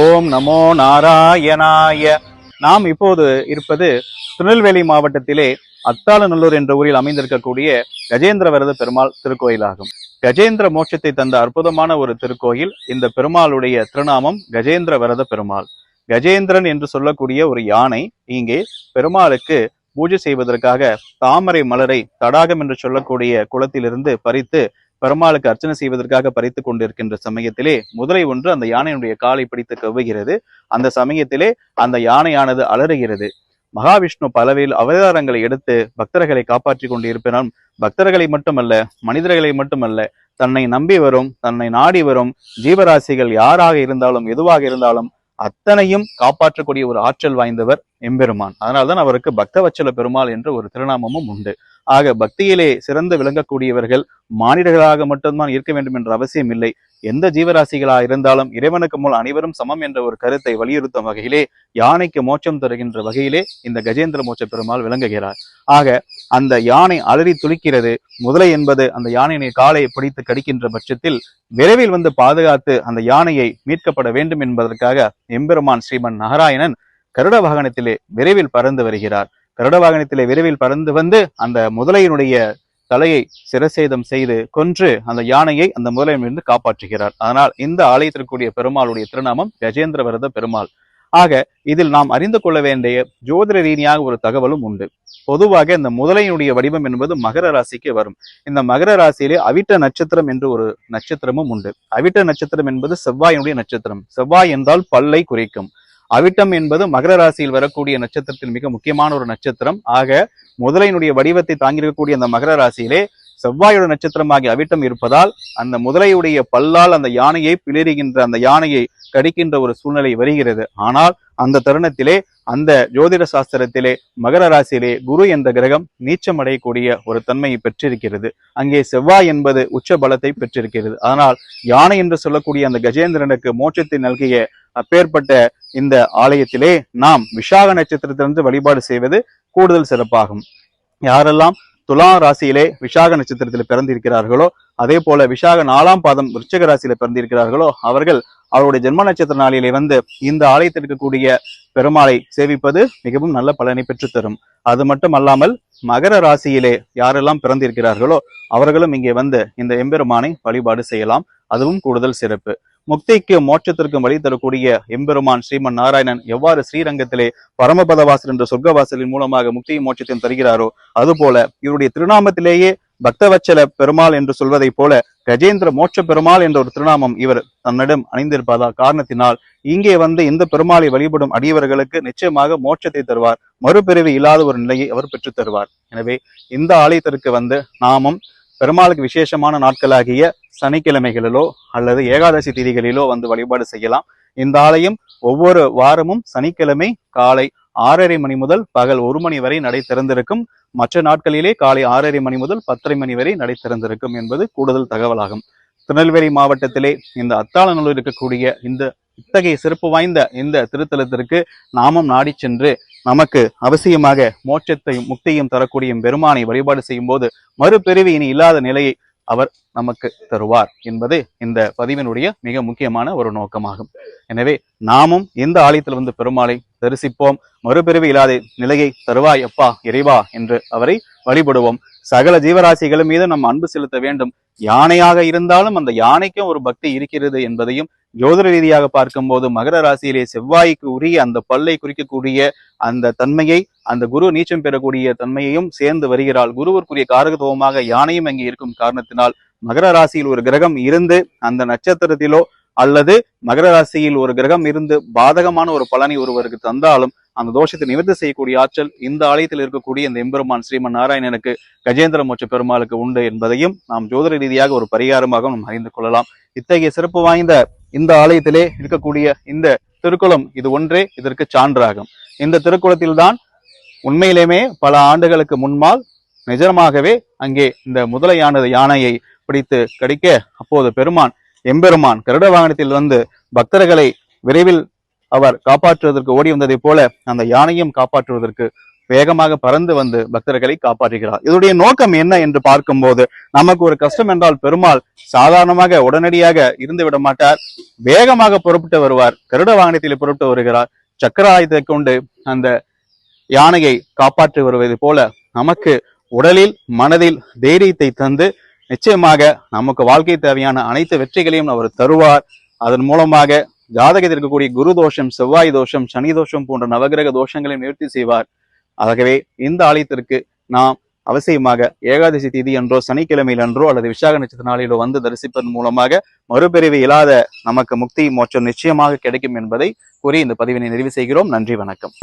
ஓம் நமோ நாராயணாய. நாம் இப்போது இருப்பது திருநெல்வேலி மாவட்டத்திலே அத்தாளநல்லூர் என்ற ஊரில் அமைந்திருக்கக்கூடிய கஜேந்திர வரத பெருமாள் திருக்கோயிலாகும். கஜேந்திர மோட்சத்தை தந்த அற்புதமான ஒரு திருக்கோயில் இந்த பெருமாளுடைய திருநாமம் கஜேந்திர வரத பெருமாள். கஜேந்திரன் என்று சொல்லக்கூடிய ஒரு யானை இங்கே பெருமாளுக்கு பூஜை செய்வதற்காக தாமரை மலரை தடாகம் என்று சொல்லக்கூடிய குளத்திலிருந்து பறித்து பெருமாளுக்கு அர்ச்சனை செய்வதற்காக பறித்து கொண்டிருக்கின்ற சமயத்திலே முதலை ஒன்று அந்த யானையினுடைய காலை பிடித்து கவ்வுகிறது. அந்த சமயத்திலே அந்த யானையானது அலறுகிறது. மகாவிஷ்ணு பலவேல் அவதாரங்களை எடுத்து பக்தர்களை காப்பாற்றி கொண்டு இருப்பினும் பக்தர்களை மட்டுமல்ல மனிதர்களை மட்டுமல்ல தன்னை நம்பி வரும் தன்னை நாடி வரும் ஜீவராசிகள் யாராக இருந்தாலும் எதுவாக இருந்தாலும் அத்தனையும் காப்பாற்றக்கூடிய ஒரு ஆற்றல் வாய்ந்தவர் எம்பெருமான். அதனால்தான் அவருக்கு பக்தவச்சல பெருமாள் என்ற ஒரு திருநாமமும் உண்டு. ஆக பக்தியிலே சிறந்து விளங்கக்கூடியவர்கள் மானிடர்களாக மட்டும்தான் இருக்க வேண்டும் என்ற அவசியம் இல்லை. எந்த ஜீவராசிகளாக இருந்தாலும் இறைவனுக்கு முன் அனைவரும் சமம் என்ற ஒரு கருத்தை வலியுறுத்தும் வகையிலே யானைக்கு மோட்சம் தருகின்ற வகையிலே இந்த கஜேந்திர மோட்ச பெருமாள் விளங்குகிறார். ஆக அந்த யானை அலறி துளிக்கிறது முதலை என்பது அந்த யானையினை காலை பிடித்து கடிக்கின்ற பட்சத்தில் விரைவில் வந்து பாதுகாத்து அந்த யானையை மீட்கப்பட வேண்டும் என்பதற்காக எம்பெருமான் ஸ்ரீமன் நாராயணன் கருட வாகனத்திலே விரைவில் பறந்து வருகிறார். கருட வாகனத்திலே விரைவில் பறந்து வந்து அந்த முதலையினுடைய தலையை சிரசேதம் செய்து கொன்று அந்த யானையை அந்த முதலையிலிருந்து காப்பாற்றுகிறார். அதனால் இந்த ஆலயத்திற்குரிய பெருமாளுடைய திருநாமம் கஜேந்திர வரத பெருமாள். ஆக இதில் நாம் அறிந்து கொள்ள வேண்டிய ஜோதிட ரீதியாக ஒரு தகவலும் உண்டு. பொதுவாக இந்த முதலையினுடைய வடிவம் என்பது மகர ராசிக்கு வரும். இந்த மகர ராசியிலே அவிட்ட நட்சத்திரம் என்று ஒரு நட்சத்திரமும் உண்டு. அவிட்ட நட்சத்திரம் என்பது செவ்வாயினுடைய நட்சத்திரம். செவ்வாய் என்றால் பல்லை குறைக்கும். அவிட்டம் என்பது மகர ராசியில் வரக்கூடிய நட்சத்திரத்தில் மிக முக்கியமான ஒரு நட்சத்திரம். ஆக முதலையினுடைய வடிவத்தை தாங்கியிருக்கக்கூடிய அந்த மகர ராசியிலே செவ்வாயோட நட்சத்திரமாகி அவிட்டம் இருப்பதால் அந்த முதலையுடைய பல்லால் அந்த யானையை பிளறுகின்ற அந்த யானையை கடிக்கின்ற ஒரு சூழ்நிலை வருகிறது. ஆனால் அந்த தருணத்திலே அந்த ஜோதிட சாஸ்திரத்திலே மகர ராசியிலே குரு என்ற கிரகம் நீச்சமடையக்கூடிய ஒரு தன்மையை பெற்றிருக்கிறது. அங்கே செவ்வாய் என்பது உச்ச பலத்தை பெற்றிருக்கிறது. ஆனால் யானை என்று சொல்லக்கூடிய அந்த கஜேந்திரனுக்கு மோட்சத்தை நல்கிய அப்பேற்பட்ட இந்த ஆலயத்திலே நாம் விஷாக நட்சத்திரத்திலிருந்து வழிபாடு செய்வது கூடுதல் சிறப்பாகும். யாரெல்லாம் துலா ராசியிலே விஷாக நட்சத்திரத்தில் பிறந்திருக்கிறார்களோ அதே போல விஷாக நாலாம் பாதம் விருச்சக ராசியில பிறந்திருக்கிறார்களோ அவர்கள் அவருடைய ஜென்ம நட்சத்திர நாளிலே வந்து இந்த ஆலயத்தில் இருக்கக்கூடிய பெருமாளை சேவிப்பது மிகவும் நல்ல பலனை பெற்றுத்தரும் அது மட்டும் அல்லாமல் மகர ராசியிலே யாரெல்லாம் பிறந்திருக்கிறார்களோ அவர்களும் இங்கே வந்து இந்த எம்பெருமானை வழிபாடு செய்யலாம். அதுவும் கூடுதல் சிறப்பு. முக்திக்கு மோட்சத்திற்கும் வழி தரக்கூடிய எம்பெருமான் ஸ்ரீமன் நாராயணன் எவ்வாறு ஸ்ரீரங்கத்திலே பரமபதவாசல் என்ற சொர்க்கவாசலின் மூலமாக முக்தியும் மோட்சத்தையும் தருகிறாரோ அதுபோல இவருடைய திருநாமத்திலேயே பக்தவச்சல பெருமாள் என்று சொல்வதைப் போல கஜேந்திர மோட்ச பெருமாள் என்ற ஒரு திருநாமம் இவர் தன்னிடம் அணிந்திருப்பதா காரணத்தினால் இங்கே வந்து இந்த பெருமாளை வழிபடும் அடியவர்களுக்கு நிச்சயமாக மோட்சத்தை தருவார். மறுபிறவி இல்லாத ஒரு நிலையை அவர் பெற்றுத் தருவார். எனவே இந்த ஆலயத்திற்கு வந்து நாமும் பெருமாளுக்கு விசேஷமான நாட்களாகிய சனிக்கிழமைகளிலோ அல்லது ஏகாதசி திதிகளிலோ வந்து வழிபாடு செய்யலாம். இந்த ஆலயம் ஒவ்வொரு வாரமும் சனிக்கிழமை காலை ஆறரை மணி முதல் பகல் ஒரு மணி வரை நடை திறந்திருக்கும். மற்ற நாட்களிலே காலை ஆறரை மணி முதல் பத்தரை மணி வரை நடை திறந்திருக்கும் என்பது கூடுதல் தகவலாகும். திருநெல்வேலி மாவட்டத்திலே இந்த அத்தாளநல்லூர் இருக்கக்கூடிய இந்த இத்தகைய சிறப்பு வாய்ந்த இந்த திருத்தலத்திற்கு நாமம் நாடி சென்று நமக்கு அவசியமாக மோட்சத்தையும் முக்தியும் தரக்கூடிய பெருமானை வழிபாடு செய்யும் போது மறுபிறவி இனி இல்லாத நிலையை அவர் நமக்கு தருவார் என்பது இந்த பதிவினுடைய மிக முக்கியமான ஒரு நோக்கமாகும். எனவே நாமும் இந்த ஆலயத்தில் வந்து பெருமாளை தரிசிப்போம். மறுபிறவி இல்லாத நிலையை தருவாய் அப்பா இறைவா என்று அவரை வழிபடுவோம். சகல ஜீவராசிகள் மீது நம் அன்பு செலுத்த வேண்டும். யானையாக இருந்தாலும் அந்த யானைக்கும் ஒரு பக்தி இருக்கிறது என்பதையும் ஜோதிட ரீதியாக பார்க்கும்போது மகர ராசியிலே செவ்வாய்க்கு உரிய அந்த பல்லை குறிக்கக்கூடிய அந்த தன்மையை அந்த குரு நீச்சம் பெறக்கூடிய தன்மையையும் சேர்ந்து வருகிறாள். குருவிற்குரிய காரகத்துவமாக யானையும் அங்கே இருக்கும் காரணத்தினால் மகர ராசியில் ஒரு கிரகம் இருந்து அந்த நட்சத்திரத்திலோ அல்லது மகர ராசியில் ஒரு கிரகம் இருந்து பாதகமான ஒரு பலனை ஒருவருக்கு தந்தாலும் அந்த தோஷத்தை நிவர்த்தி செய்யக்கூடிய ஆற்றல் இந்த ஆலயத்தில் இருக்கக்கூடிய இந்த எம்பெருமான் ஸ்ரீமன் நாராயணனுக்கு கஜேந்திர மோட்ச பெருமாளுக்கு உண்டு என்பதையும் நாம் ஜோதிட ரீதியாக ஒரு பரிகாரமாக நாம் அறிந்து கொள்ளலாம். இத்தகைய சிறப்பு வாய்ந்த இந்த ஆலயத்திலே இருக்கக்கூடிய இந்த திருக்குளம் இது ஒன்றே இதற்கு சான்றாகும். இந்த திருக்குளத்தில்தான் உண்மையிலேயுமே பல ஆண்டுகளுக்கு முன்னால் நிஜமாகவே அங்கே இந்த முதலையானது யானையை பிடித்து கடிக்க அப்போது பெருமான் எம்பெருமான் கருட வாகனத்தில் வந்து பக்தர்களை விரைவில் அவர் காப்பாற்றுவதற்கு ஓடி வந்ததைப் போல அந்த யானையும் காப்பாற்றுவதற்கு வேகமாக பறந்து வந்து பக்தர்களை காப்பாற்றுகிறார். இதனுடைய நோக்கம் என்ன என்று பார்க்கும்போது நமக்கு ஒரு கஷ்டம் என்றால் பெருமாள் சாதாரணமாக உடனடியாக இருந்து விட மாட்டார் வேகமாக புறப்பட்டு வருவார் கருட வாகனத்தில் புறப்பட்டு வருகிறார் சக்கர கொண்டு அந்த யானையை காப்பாற்றி வருவது போல நமக்கு உடலில் மனதில் தைரியத்தை தந்து நிச்சயமாக நமக்கு வாழ்க்கை தேவையான அனைத்து வெற்றிகளையும் அவர் தருவார். அதன் மூலமாக ஜாதகத்தில் இருக்கக்கூடிய குரு தோஷம் செவ்வாய் தோஷம் சனி தோஷம் போன்ற நவகிரக தோஷங்களை நிவர்த்தி செய்வார். ஆகவே இந்த ஆலயத்திற்கு நாம் அவசியமாக ஏகாதசி திதி என்றோ சனிக்கிழமையில் என்றோ அல்லது விசாக நட்சத்திர நாளிலோ வந்து தரிசிப்பதன் மூலமாக மறுபிரிவு இல்லாத நமக்கு முக்தி மோட்சம் நிச்சயமாக கிடைக்கும் என்பதை கூறி இந்த பதிவினை நிறைவு செய்கிறோம். நன்றி வணக்கம்.